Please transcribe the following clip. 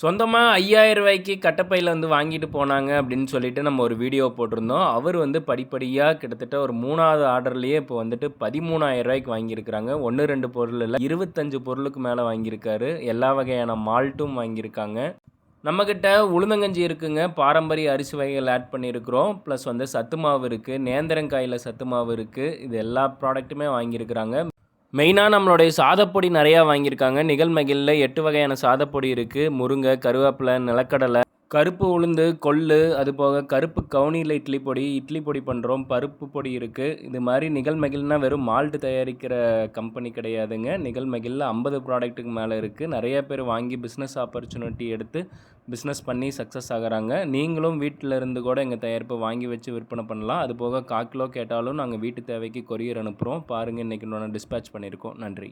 சொந்தமாக ஐயாயிரம் ரூபாய்க்கு கட்டப்பையில் வந்து வாங்கிட்டு போனாங்க அப்படின்னு சொல்லிட்டு நம்ம ஒரு வீடியோ போட்டிருந்தோம். அவர் வந்து படிப்படியாக கிட்டத்தட்ட ஒரு மூணாவது ஆர்டர்லேயே இப்போ வந்துட்டு பதிமூணாயிரம் ரூபாய்க்கு வாங்கியிருக்கிறாங்க. ஒன்று ரெண்டு பொருள் இல்லை இருபத்தஞ்சு பொருளுக்கு மேலே வாங்கியிருக்காரு. எல்லா வகையான மால்ட்டும் வாங்கியிருக்காங்க. நம்மக்கிட்ட உளுந்தங்கஞ்சி இருக்குங்க. பாரம்பரிய அரிசி வகைகள் ஆட் பண்ணியிருக்கிறோம். ப்ளஸ் வந்து சத்து மாவு இருக்குது நேந்திரங்காயில் சத்து மாவு இருக்குது இது எல்லா ப்ராடக்ட்டுமே வாங்கியிருக்கிறாங்க. மெயினாக நம்மளுடைய சாதப்பொடி நிறையா வாங்கியிருக்காங்க. நிகழ்மகிழில் எட்டு வகையான சாதப்பொடி இருக்குது முருங்கை கருவேப்பிலை நிலக்கடலை கருப்பு உளுந்து கொள்ளு அது போக கருப்பு கவுனியில் இட்லி பொடி இட்லி பொடி பண்ணுறோம் பருப்பு பொடி இருக்குது இது மாதிரி நிகழ்மகிழ்னா வெறும் மால்ட்டு தயாரிக்கிற கம்பெனி கிடையாதுங்க. நிகழ்மகிழில் ஐம்பது ப்ராடக்ட்டுக்கு மேலே இருக்குது நிறைய பேர் வாங்கி பிஸ்னஸ் ஆப்பர்ச்சுனிட்டி எடுத்து பிஸ்னஸ் பண்ணி சக்ஸஸ் ஆகுறாங்க. நீங்களும் வீட்டில் இருந்து கூட எங்கள் தயாரிப்பை வாங்கி வச்சு விற்பனை பண்ணலாம். அது போக கால் கிலோ கேட்டாலும் நாங்கள் வீட்டு தேவைக்கு கொரியர் அனுப்புகிறோம் பாருங்கள் இன்றைக்கி நான் டிஸ்பேச் பண்ணியிருக்கோம். நன்றி.